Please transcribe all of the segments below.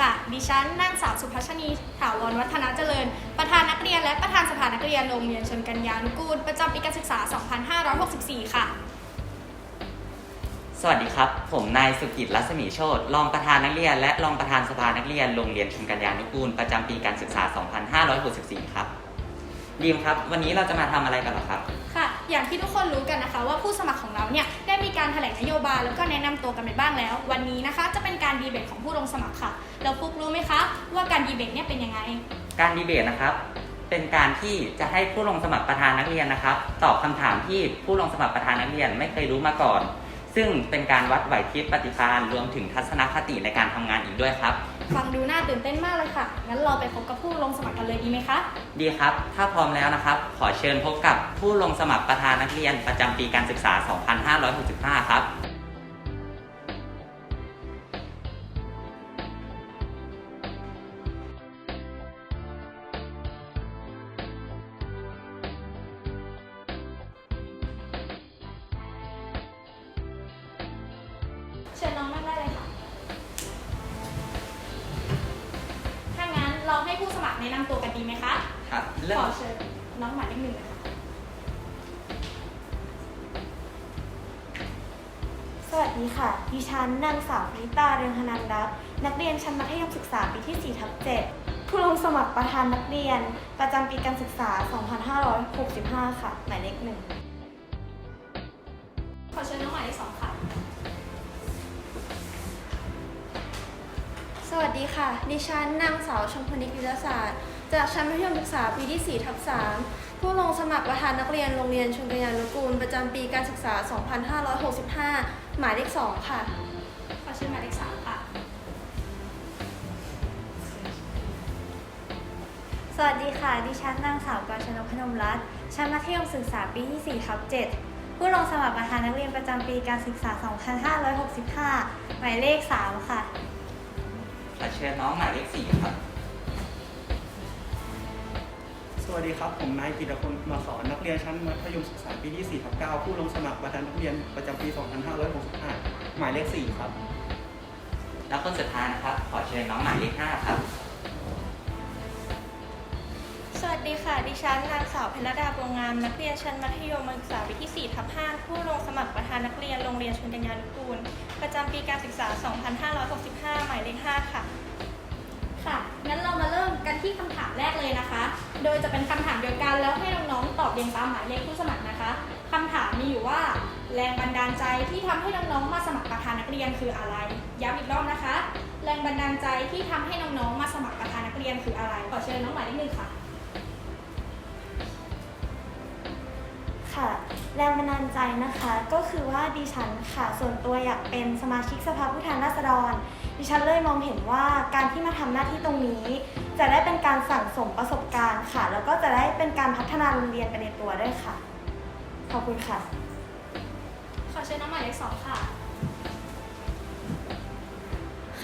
ค่ะ ดิฉันนางสาวสุภัชนีถาวรวัฒนาเจริญ ประธานนักเรียนและประธานสภานักเรียนโรงเรียนชนกัญญานุกูล ประจำปีการศึกษา 2564 ค่ะ สวัสดีครับ ผมนายสุกิจรัศมีโชตรองประธานนักเรียน และรองประธานสภานักเรียนโรงเรียนชุมกัญญานุกูล ประจำปีการศึกษา 2564 ครับดีมครับ วันนี้เราจะมาทำอะไรกันหรอครับ อย่างที่ทุกคนรู้กันนะคะ ว่าผู้สมัครของเราเนี่ยได้มีการแถลงนโยบายแล้วก็แนะนำตัวกันไปบ้างแล้ว วันนี้นะคะจะเป็นการดีเบตของผู้ลงสมัครค่ะแล้วฟุกรู้ไหมคะว่าการดีเบตเนี่ยเป็นยังไง การดีเบตนะครับ เป็นการที่จะให้ผู้ลงสมัครประธานนักเรียนนะครับ ตอบคำถามที่ผู้ลงสมัครประธานนักเรียนไม่เคยรู้มาก่อน ซึ่งเป็นการวัดไหวพริบปฏิภาณรวมถึงทัศนคติในการทำงานอีกด้วยครับ ฟังดูน่าตื่นเต้นมากเลยค่ะ งั้นเราไปพบกับผู้ลงสมัครกันเลยดีไหมคะ ดีครับ ถ้าพร้อมแล้วนะครับ ขอเชิญพบกับผู้ลงสมัครประธานนักเรียนประจำปีการศึกษา 2565 ครับ เชิญน้องนั่ง เราให้ผู้สมัครแนะนำตัวกันดีไหมคะ ครับเริ่ขมอเชิญน้องหมายเลขหนึ่งเลยค่ะสวัสดีค่ะ ดิฉันนางสาวพริตาเรืองธนันรักษ์นักเรียนชั้นมัธยมศึกษาปีที่4ทับ7ผู้ลงสมัครประธานนักเรียน ประจำปีการศึกษา 2565 ค่ะ หมายเลขหนึ่ง ขอเชิญน้องหมายเลขสองค่ะ สวัสดีค่ะ ดิฉันนางสาวชมพนิกวิทยาศาสตร์ จากชั้นมัธยมศึกษาปีที่ 4 ทับ 3 ผู้ลงสมัครประธานนักเรียนโรงเรียนชลกัญญานุกูล ประจำปีการศึกษา 2565 หมายเลข 2 ค่ะ ขอเชิญหมายเลขสามค่ะ สวัสดีค่ะ ดิฉันนางสาวกรชนกพนมรัตน์ ชั้นมัธยมศึกษาปีที่ 4 ทับ 7 ผู้ลงสมัครประธานนักเรียนประจำปีการศึกษา 2565 หมายเลข 3 ค่ะ ขอเชิญน้องหมายเลขสี่ครับ สวัสดีครับ ผมนายกิตพลมาสอนนักเรียนชั้นมัธยมศึกษาปีที่4ทับ9ผู้ลงสมัครประธานนักเรียนประจำปี 2565 หมายเลข 4 ครับ แล้วคนสุดท้ายนะครับ ขอเชิญน้องหมายเลขห้าครับ สวัสดีค่ะ ดิฉันนางสาวเพญรดาบัวงามนักเรียนชั้นมัธยมศึกษาปีที่4ทับ5ผู้ลงสมัครประธานนักเรียนโรงเรียนชนกัญญานุกูล ประจำปีการศึกษา 2565 หมายเลข 5 ค่ะ ค่ะ งั้นเรามาเริ่มกันที่คำถามแรกเลยนะคะ โดยจะเป็นคำถามเดียวกันแล้วให้น้องๆตอบเรียงตามหมายเลขผู้สมัครนะคะคำถามมีอยู่ว่า แรงบันดาลใจที่ทำให้น้องๆมาสมัครประธานนักเรียนคืออะไร ย้ำอีกรอบนะคะ แรงบันดาลใจที่ทำให้น้องๆมาสมัครประธานนักเรียนคืออะไร ขอเชิญน้องหมายเลขหนึ่งค่ะ ค่ะ แรงบันดาลใจนะคะ ก็คือว่าดิฉันค่ะ ส่วนตัวอยากเป็นสมาชิกสภาผู้แทนราษฎร ดิฉันเลยมองเห็นว่าการที่มาทำหน้าที่ตรงนี้ จะได้เป็นการสั่งสมประสบการณ์ค่ะ แล้วก็จะได้เป็นการพัฒนาโรงเรียนไปในตัวด้วยค่ะ ขอบคุณค่ะ ขอเชิญน้องหมายเลขสองค่ะ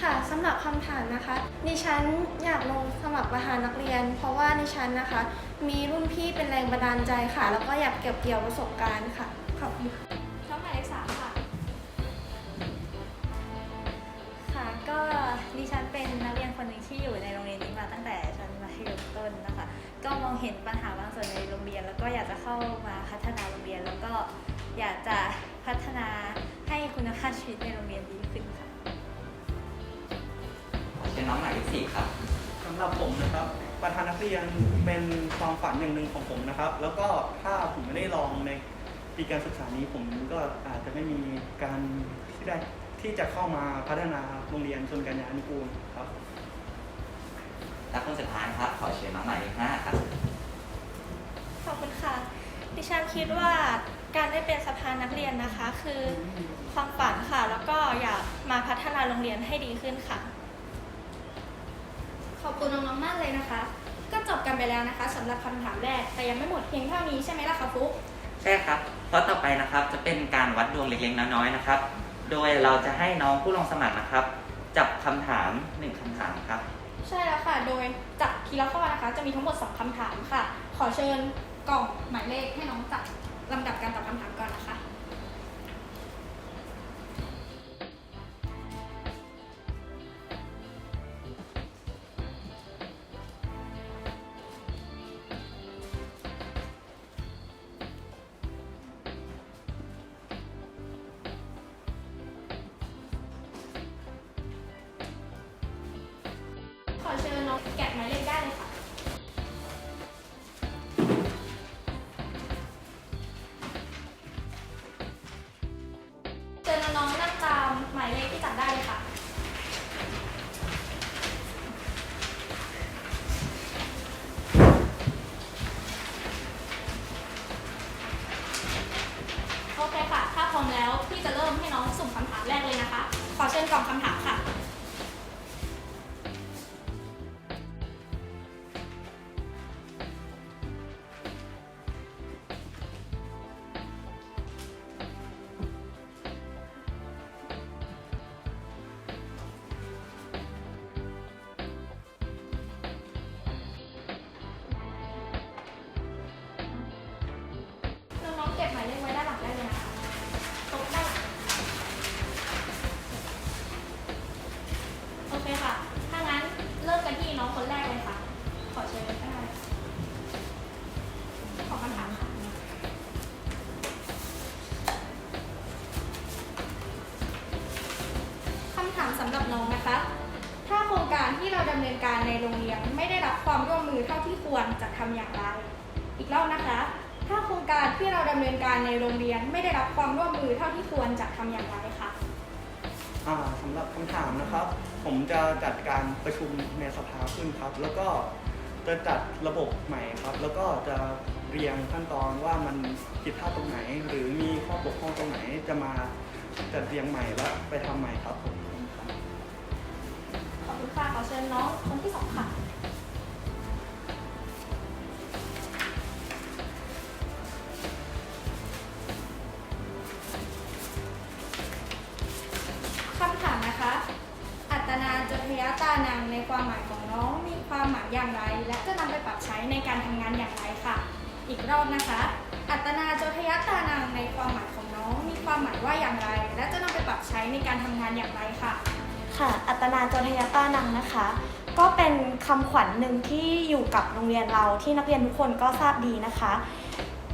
ค่ะสำหรับคำถามนะคะ ดิฉันอยากลงสมัครประธานนักเรียน เพราะว่าดิฉันนะคะ มีรุ่นพี่เป็นแรงบันดาลใจค่ะ แล้วก็อยากเก็บเกี่ยวประสบการณ์ค่ะขอบคุณค่ะน้องหมายเลขสามค่ะ ค่ะ ก็ดิฉันเป็นนักเรียนคนหนึ่งที่อยู่ในโรงเรียนนี้มาตั้งแต่ชั้นมัธยมต้นนะคะ ก็มองเห็นปัญหาบางส่วนในโรงเรียน แล้วก็อยากจะเข้ามาพัฒนาโรงเรียน แล้วก็อยากจะพัฒนาให้คุณภาพชีวิตในโรงเรียนดีขึ้นค่ะขอเชิญ น้องหมายเลขสี่ครับ สำหรับผมนะครับ ประธานนักเรียนเป็นความฝันอย่างหนึ่งของผมนะครับ แล้วก็ถ้าผมไม่ได้ลองในปีการศึกษานี้ผมก็อาจจะไม่มีการที่ได้ที่จะเข้ามาพัฒนาโรงเรียนชนกัญญานุกูลครับแล้วคนสุดท้ายนะครับ ขอเชิญน้องหมายเลขห้าครับ ขอบคุณค่ะ ดิฉันคิดว่าการได้เป็นสภานักเรียนนะคะ คือความฝันค่ะ แล้วก็อยากมาพัฒนาโรงเรียนให้ดีขึ้นค่ะขอบ คุณน้องๆมากเลยนะคะ ก็จบกันไปแล้วนะคะสำหรับคำถามแรก แต่ยังไม่หมดเพียงเท่านี้ใช่ไหมล่ะคะฟุ๊กใช่ครับเพราะต่อไปนะครับจะเป็นการวัดดวงเล็กๆน้อยๆนะครับ โดยเราจะให้น้องผู้ลงสมัครนะครับ จับคำถามหนึ่งคำถามครับ ใช่แล้วค่ะ โดยจับทีละข้อนะคะ จะมีทั้งหมด 2คำถามค่ะ ขอเชิญกล่องหมายเลขให้น้องจับลำดับการตอบคำถามก่อนนะคะ องแกะหมายเลขได้เลยค่ะเจอน้องนั่ตามหมาเลขที่จับได้เลยค่ะ โอเคค่ะ ถ้าพร้อมแล้วพี่จะเริ่มให้น้องสุ่มคำถามแรกเลยนะคะ ขอเชิญกล่องคำถามค่ะ องคนแรกเลยค่ะ ขอเชิญได้ขอคำถามค่ะ คำถามสำหรับน้องนะคะ ถ้าโครงการที่เราดำเนินการในโรงเรียนไม่ได้รับความร่วมมือเท่าที่ควรจะทำอย่างไร อีกรอบนะคะ ถ้าโครงการที่เราดำเนินการในโรงเรียนไม่ได้รับความร่วมมือเท่าที่ควรจะทำอย่างไรคะ อ่าสำหรับคำถามนะครับ ผมจะจัดการประชุมในสภาขึ้นครับ แล้วก็จะจัดระบบใหม่ครับ แล้วก็จะเรียงขั้นตอนว่ามันผิดพลาดตรงไหน หรือมีข้อบกพร่องตรงไหนจะมาจัดเรียงใหม่แล้วไปทำใหม่ครับผม ขอบคุณค่ะขอเชิญน้องคนที่สองค่ะ ช้ในการทำงานอย่างไรค่ะ อีกรอบนะคะ อัตนาจทยตานังในความหมายของน้อง มีความหมายว่าอย่างไร และจะนำไปปรับใช้ในการทำงานอย่างไรค่ะ ค่ะ อัตนาโจทยตานังนะคะ ก็เป็นคำขวัญหนึ่งที่อยู่กับโรงเรียนเราที่นักเรียนทุกคนก็ทราบดีนะคะ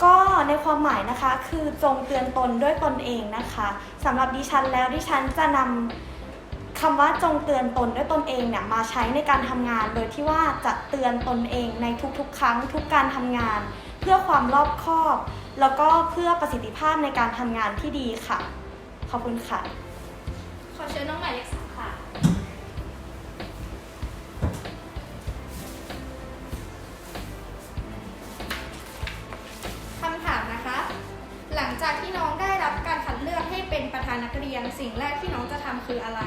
ก็ในความหมายนะคะคือจงเตือนตนด้วยตนเองนะคะสำหรับดิฉันแล้วดิฉันจะนำ คำว่าจงเตือนตนด้วยตนเองเนี่ยมาใช้ในการทำงาน โดยที่ว่าจะเตือนตนเองในทุกๆ ครั้งทุกการทำงาน เพื่อความรอบคอบ แล้วก็เพื่อประสิทธิภาพในการทำงานที่ดีค่ะ ขอบคุณค่ะ ขอเชิญน้องหมายเลขสาม นประธานนักเรียนสิ่งแรกที่น้องจะทำคืออะไร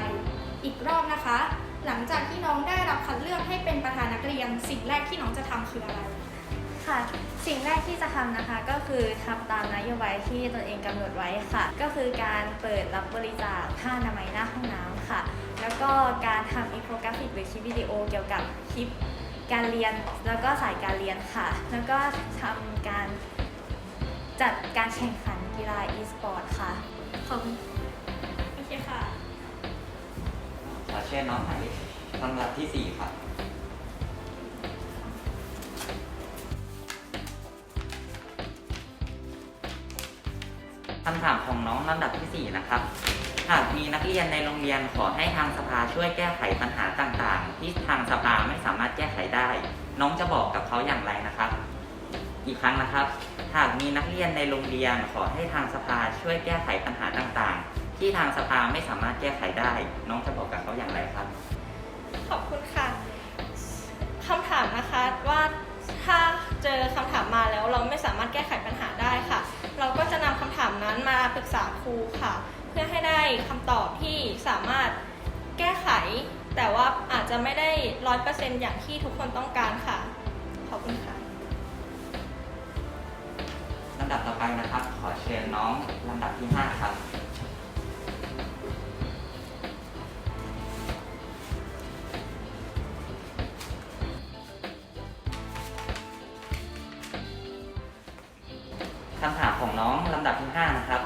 อีกรอบนะคะ หลังจากที่น้องได้รับคัดเลือกให้เป็นประธานนักเรียน สิ่งแรกที่น้องจะทำคืออะไรค่ะสิ่งแรกที่จะทำนะคะก็คือทำตามนโยบายที่ตนเองกำหนดไว้ค่ะ ก็คือการเปิดรับบริจาคผ้าอนามัยหน้าห้องน้ำค่ะ แล้วก็การทำอินโฟกราฟิกหรือคลิปวิดีโอเกี่ยวกับคลิปการเรียนแล้วก็สายการเรียนค่ะ แล้วก็ทำการจัดการแข่งขันกีฬา e-sport ค่ะขอบคุณ ชิญน้องหมายลขลำดับที่สี่ครับคำถามของน้องลำดับที่ 4 นะครับ หากมีนักเรียนในโรงเรียนขอให้ทางสภาช่วยแก้ไขปัญหาต่างๆ ที่ทางสภาไม่สามารถแก้ไขได้ น้องจะบอกกับเขาอย่างไรนะครับ อีกครั้งนะครับ หากมีนักเรียนในโรงเรียนขอให้ทางสภาช่วยแก้ไขปัญหาต่างๆ ที่ทางสภาไม่สามารถแก้ไขได้ น้องจะบอกกับเขาอย่างไรครับ ขอบคุณค่ะคำถามนะคะว่าถ้าเจอคำถามมาแล้วเราไม่สามารถแก้ไขปัญหาได้ค่ะ เราก็จะนำคำถามนั้นมาปรึกษาครูค่ะ เพื่อให้ได้คำตอบที่สามารถแก้ไข แต่ว่าอาจจะไม่ได้ร้อยเปอร์เซ็นต์อย่างที่ทุกคนต้องการค่ะ ขอบคุณค่ะลำดับต่อไปนะครับ ขอเชิญน้องลำดับที่ 5 ครับ คำถามของน้องลำดับที่ 5 นะครับ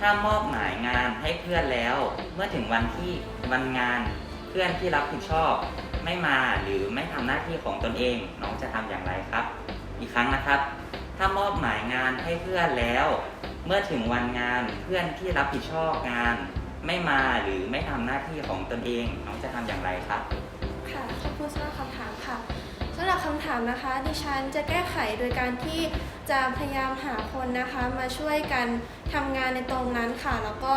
ถ้ามอบหมายงานให้เพื่อนแล้ว เมื่อถึงวันที่วันงานเพื่อนที่รับผิดชอบ ไม่มาหรือไม่ทำหน้าที่ของตนเอง น้องจะทำอย่างไรครับ อีกครั้งนะครับ ถ้ามอบหมายงานให้เพื่อนแล้ว เมื่อถึงวันงานเพื่อนที่รับผิดชอบงาน ไม่มาหรือไม่ทำหน้าที่ของตนเอง น้องจะทำอย่างไรครับ ค่ะขอบคุณสำหรับ รับคำถามนะคะ ดิฉันจะแก้ไขโดยการที่จะพยายามหาคนนะคะ มาช่วยกันทำงานในตรงนั้นค่ะ แล้วก็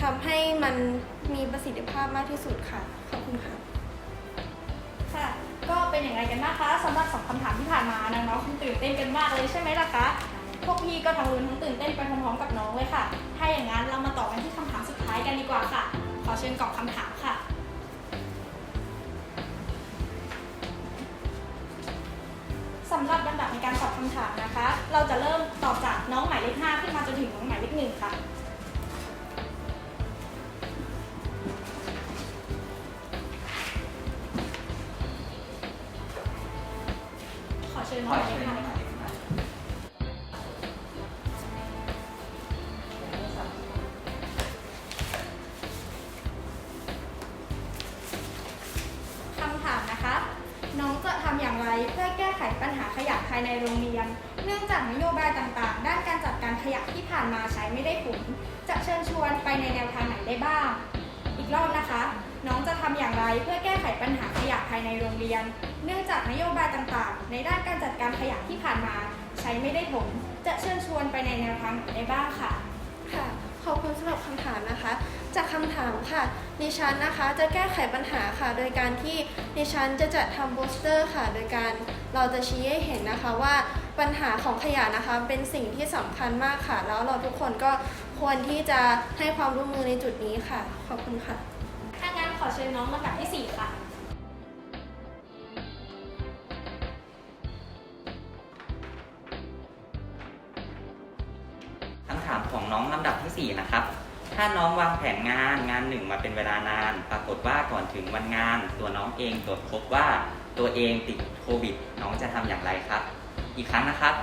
ทำให้มันมีประสิทธิภาพมากที่สุดค่ะ ขอบคุณค่ะ ค่ะ ก็เป็นอย่างไรกันบ้างคะสำหรับสองคำถามที่ผ่านมาน้องๆคงตื่นเต้นกันมากเลยใช่ไหมล่ะคะ พวกพี่ก็ทั้งลุ้นทั้งตื่นเต้นไปพร้อมๆกับน้องเลยค่ะ ถ้าอย่างนั้นเรามาต่อกันที่คำถามสุดท้ายกันดีกว่าค่ะ ขอเชิญกล่องคำถามค่ะ สำหรับลำดับในการตอบคำถามนะคะ เราจะเริ่มตอบจากน้องหมายเลข5ขึ้นมาจนถึงน้องหมายเลขหนึ่งค่ะ ขอเชิญน้องหมายเลขห้า มาใช้ไม่ได้ผล จะเชิญชวนไปในแนวทางไหนได้บ้าง อีกรอบนะคะ น้องจะทำอย่างไรเพื่อแก้ไขปัญหาขยะภายในโรงเรียน เนื่องจากนโยบายต่างๆ ในด้านการจัดการขยะที่ผ่านมา ใช้ไม่ได้ผล จะเชิญชวนไปในแนวทางไหนได้บ้างค่ะค่ะขอบคุณสำหรับคำถามนะคะ จากคำถามค่ะ ดิฉันนะคะจะแก้ไขปัญหาค่ะ โดยการที่ดิฉันจะจัดทำโปสเตอร์ค่ะ โดยการเราจะชี้ให้เห็นนะคะว่า ปัญหาของขยะนะคะเป็นสิ่งที่สำคัญมากค่ะ แล้วเราทุกคนก็ควรที่จะให้ความร่วมมือในจุดนี้ค่ะ ขอบคุณค่ะ ถ้างั้นขอเชิญน้องลำดับที่ 4 ค่ะคำถามของน้องลำดับที่ 4 นะครับ ถ้าน้องวางแผนงานงานหนึ่งมาเป็นเวลานาน ปรากฏว่าก่อนถึงวันงาน ตัวน้องเองตรวจพบว่าตัวเองติดโควิด น้องจะทำอย่างไรครับ อีกครั้งนะครับ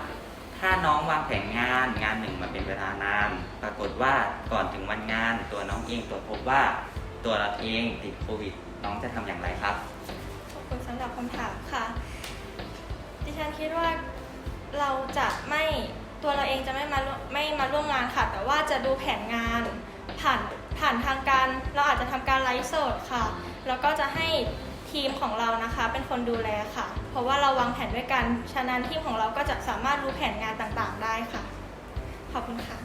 ถ้าน้องวางแผนงานงานหนึ่งมาเป็นเวลานาน ปรากฏว่าก่อนถึงวันงาน ตัวน้องเองตรวจพบว่าตัวเราเองติดโควิด น้องจะทำอย่างไรครับ ขอบคุณสำหรับคำถามค่ะ ดิฉันคิดว่าเราจะไม่ตัวเราเองจะไม่มาไม่มาร่วมงานค่ะ แต่ว่าจะดูแผนงานผ่านผ่านทางการ เราอาจจะทำการไลฟ์สดค่ะ แล้วก็จะให้ ทีมของเรานะคะ เป็นคนดูแลค่ะ เพราะว่าเราวางแผนด้วยกัน ฉะนั้นทีมของเราก็จะสามารถรู้แผนงานต่างๆ ได้ค่ะ ขอบคุณค่ะ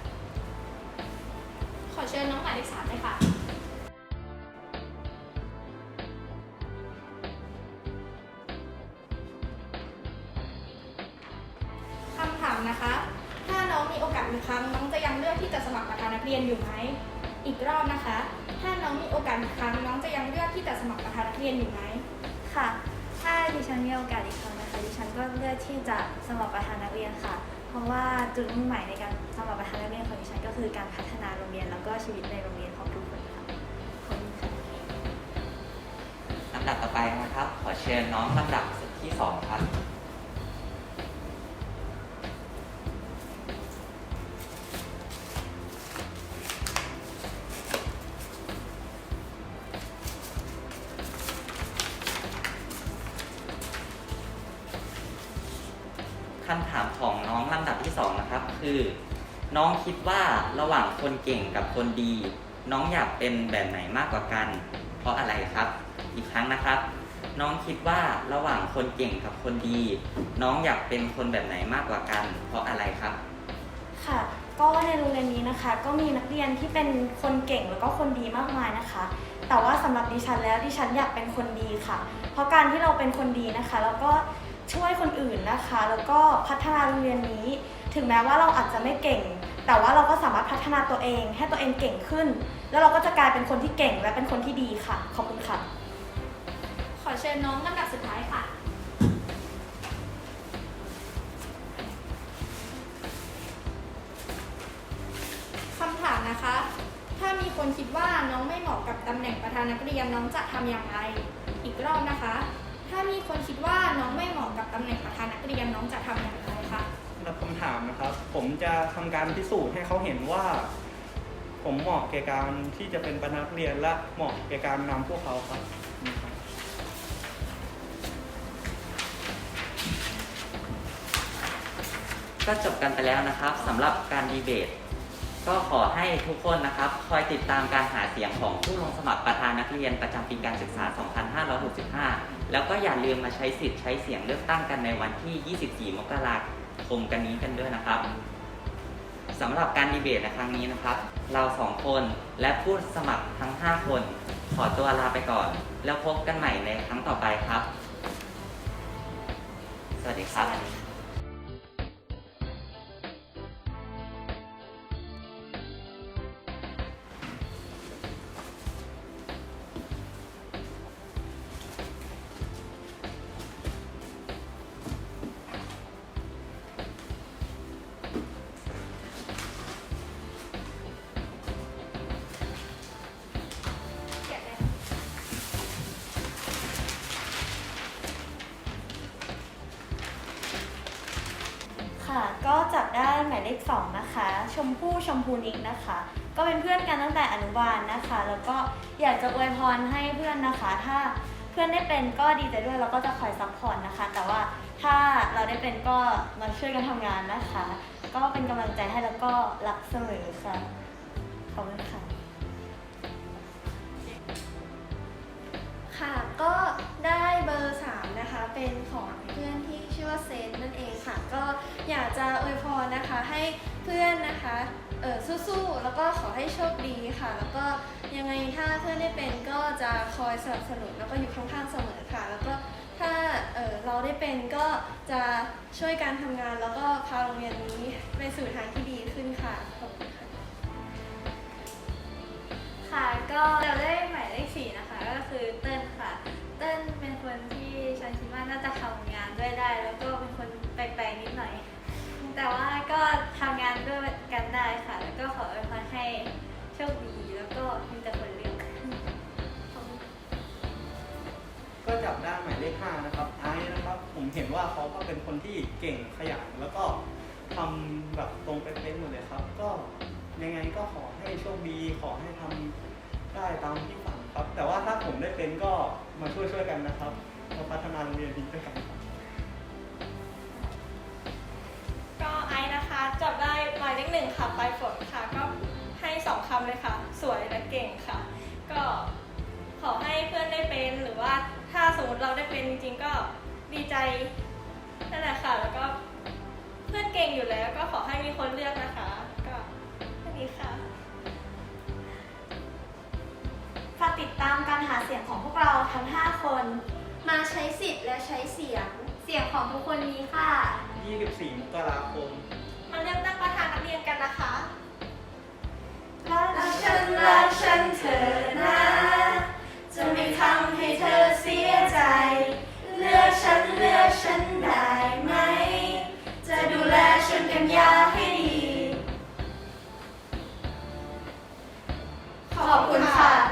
ขอเชิญน้องหมายเลข3เลยค่ะ คำถามนะคะ ถ้าน้องมีโอกาสอีกครั้ง น้องจะยังเลือกที่จะสมัครประธานนักเรียนอยู่ไหม อีกรอบนะคะ ถ้าน้องมีโอกาสอีกครั้ง น้องจะยังเลือกที่จะสมัครประธานนักเรียนอยู่ไหมค่ะ ถ้าดิฉันมีโอกาสอีกครั้งนะคะดิฉันก็เลือกที่จะสมัครประธานนักเรียนค่ะ เพราะว่าจุดมุ่งหมายในการสมัครประธานนักเรียนของดิฉันก็คือการพัฒนาโรงเรียนแล้วก็ชีวิตในโรงเรียนของทุกคนค่ะขอบคุณค่ะลำดับต่อไปนะครับ ขอเชิญน้องลำดับที่2ครับ คำถามของน้องลำดับที่2นะครับ คือ น้องคิดว่าระหว่างคนเก่งกับคนดี น้องอยากเป็นแบบไหนมากกว่ากัน เพราะอะไรครับ อีกครั้งนะครับ น้องคิดว่าระหว่างคนเก่งกับคนดี น้องอยากเป็นคนแบบไหนมากกว่ากัน เพราะอะไรครับ ค่ะ ก็ในโรงเรียนนี้นะคะ ก็มีนักเรียนที่เป็นคนเก่งแล้วก็คนดีมากมายนะคะ แต่ว่าสำหรับดิฉันแล้วดิฉันอยากเป็นคนดีค่ะ เพราะการที่เราเป็นคนดีนะคะ แล้วก็ ช่วยคนอื่นนะคะ แล้วก็พัฒนาโรงเรียนนี้ ถึงแม้ว่าเราอาจจะไม่เก่ง แต่ว่าเราก็สามารถพัฒนาตัวเอง ให้ตัวเองเก่งขึ้น แล้วเราก็จะกลายเป็นคนที่เก่งและเป็นคนที่ดีค่ะ ขอบคุณค่ะ ขอเชิญน้องลำดับสุดท้ายค่ะ คำถามนะคะ ถ้ามีคนคิดว่าน้องไม่เหมาะกับตำแหน่งประธานนักเรียนน้องจะทำอย่างไร อีกรอบนะคะ ถ้ามีคนคิดว่าน้องไม่เหมาะกับตำแหน่งประธานนักเรียนน้องจะทำอย่างไรคะสำหรับคำถามนะครับ ผมจะทำการพิสูจน์ให้เขาเห็นว่า ผมเหมาะแก่การที่จะเป็นประธานนักเรียนและเหมาะแก่การนำพวกเขาครับนะครับ ก็จบกันไปแล้วนะครับสำหรับการดีเบต ก็ขอให้ทุกคนนะครับคอยติดตามการหาเสียงของผู้ลงสมัครประธานนักเรียนประจำปีการศึกษา 2565 แล้วก็อย่าลืมมาใช้สิทธิ์ใช้เสียงเลือกตั้งกันในวันที่ 24 มกราคมกันนี้กันด้วยนะครับสำหรับการดีเบตในครั้งนี้นะครับ เราสองคนและผู้สมัครทั้ง 5 คน ขอตัวลาไปก่อน แล้วพบกันใหม่ในครั้งต่อไปครับ สวัสดีครับ เลขสองนะคะ ชมพู่ชมพูนิกนะคะ ก็เป็นเพื่อนกันตั้งแต่อนุบาลนะคะ แล้วก็อยากจะอวยพรให้เพื่อนนะคะ ถ้าเพื่อนได้เป็นก็ดีใจด้วยแล้วก็จะคอยซัพพอร์ตนะคะ แต่ว่าถ้าเราได้เป็นก็มาช่วยกันทำงานนะคะ ก็เป็นกำลังใจให้แล้วก็รักเสมอค่ะขอบคุณค่ะ ค่ะ ก็ได้เบอร์ 3 นะคะ เป็นของเพื่อนที่ชื่อว่าเซนนั่นเองค่ะ ก็อยากจะอวยพรนะคะให้เพื่อนนะคะเออสู้ๆ แล้วก็ขอให้โชคดีค่ะ แล้วก็ยังไงถ้าเพื่อนได้เป็นก็จะคอยสนับสนุนแล้วก็อยู่ข้างๆเสมอค่ะ แล้วก็ถ้าเออเราได้เป็นก็จะช่วยการทำงานแล้วก็พาโรงเรียนนี้ไปสู่ทางที่ดีขึ้นค่ะขอบคุณ ค่ะ ก็เราได้หมายเลขสี่นะคะ ก็คือเติ้ลค่ะ เติ้ลเป็นคนที่ฉันคิดว่าน่าจะทำงานด้วยได้ แล้วก็เป็นคนแปลกๆนิดหน่อย แต่ว่าก็ทำงานด้วยกันได้ค่ะ แล้วก็ขออวยพรให้โชคดี แล้วก็มีแต่คนเลือกก็จับได้หมายเลขห้านะครับไอซ์นะครับ ผมเห็นว่าเขาก็เป็นคนที่เก่งขยันแล้วก็ทำแบบตรงเป๊ะๆหมดเลยครับ ก็ยังไงก็ขอให้โชคดี ขอให้ทำ ได้ตามที่ฝันครับ แต่ว่าถ้าผมได้เป็นก็มาช่วยๆกันนะครับมาพัฒนาโรงเรียนนี้ด้วยกันครับก็ไอซ์นะคะจับได้หมายเลขหนึ่งค่ะปลายฝนค่ะ ก็ให้สองคำเลยค่ะ สวยและเก่งค่ะ ก็ขอให้เพื่อนได้เป็นหรือว่าถ้าสมมติเราได้เป็นจริงๆก็ดีใจนั่นแหละค่ะ แล้วก็เพื่อนเก่งอยู่แล้วก็ขอให้มีคนเลือกนะคะ ตามการหาเสียงของพวกเราทั้ง 5 คน มาใช้สิทธิ์และใช้เสียง เสียงของทุกคนนี้ค่ะ 24 มกราคม มาเลือกตั้งประธานนักเรียนกันนะคะรักฉันรักฉันเธอนะ จะไม่ทำให้เธอเสียใจ เลือกฉันเลือกฉันได้ไหม จะดูแลฉันกันยาวให้ดี ขอบคุณค่ะ